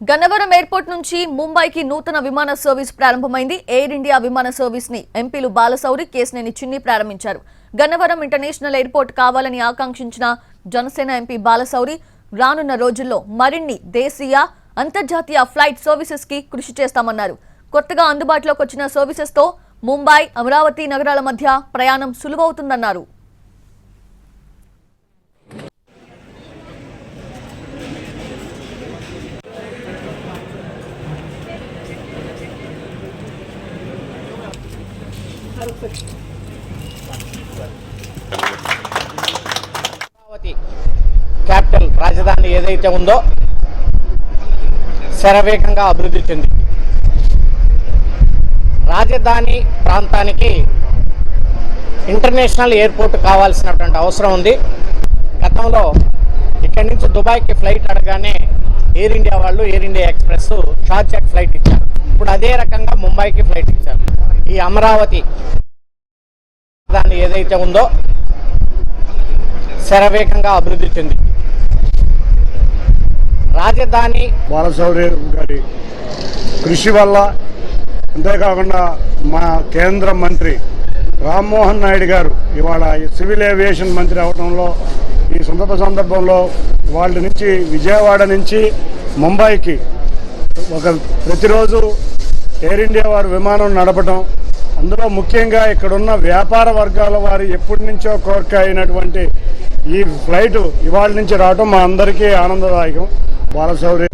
Gannavaram airport నుంచి ముంబైకి నూతన విమాన సర్వీస్ ప్రారంభమైంది. ఎయిర్ ఇండియా విమాన సర్వీస్ని ఎంపీలు బాలసౌరి కేసినేని చిన్ని ప్రారంభించారు. గన్నవరం ఇంటర్నేషనల్ ఎయిర్పోర్ట్ కావాలని ఆకాంక్షించిన జనసేన ఎంపీ బాలసౌరి రానున్న రోజుల్లో మరిన్ని దేశీయ అంతర్జాతీయ ఫ్లైట్ సర్వీసెస్కి కృషి చేస్తామన్నారు. కొత్తగా అందుబాటులోకి వచ్చిన సర్వీసెస్తో ముంబై అమరావతి నగరాల మధ్య ప్రయాణం సులువవుతుందన్నారు. అమరావతి క్యాపిటల్ రాజధాని ఏదైతే ఉందో శరవేగంగా అభివృద్ధి చెంది. రాజధాని ప్రాంతానికి ఇంటర్నేషనల్ ఎయిర్పోర్ట్ కావాల్సినటువంటి అవసరం ఉంది. గతంలో ఇక్కడి నుంచి దుబాయ్కి ఫ్లైట్ అడగానే ఎయిర్ ఇండియా వాళ్ళు Air India Express short flight ఇచ్చారు. ఇప్పుడు అదే రకంగా ముంబైకి ఫ్లైట్ ఇచ్చారు. ఈ అమరావతి రాజధాని ఏదైతే ఉందో శరవేగంగా అభివృద్ధి చెంది. రాజధాని బాలశౌరి గారి కృషి వల్ల అంతేకాకుండా మా కేంద్ర మంత్రి రామ్మోహన్ నాయుడు గారు ఇవాళ ఈ సివిల్ ఏవియేషన్ మంత్రి అవడంలో ఈ సందర్భ సందర్భంలో వాళ్ళ నుంచి విజయవాడ నుంచి ముంబైకి ఒక ప్రతిరోజు ఎయిర్ ఇండియా వారు విమానం నడపడం అందులో ముఖ్యంగా ఇక్కడున్న వ్యాపార వర్గాల వారి ఎప్పటి నుంచో కోరిక అయినటువంటి ఈ ఫ్లైట్ ఇవాళ నుంచి రావడం మా అందరికీ ఆనందదాయకం. బాలశౌరి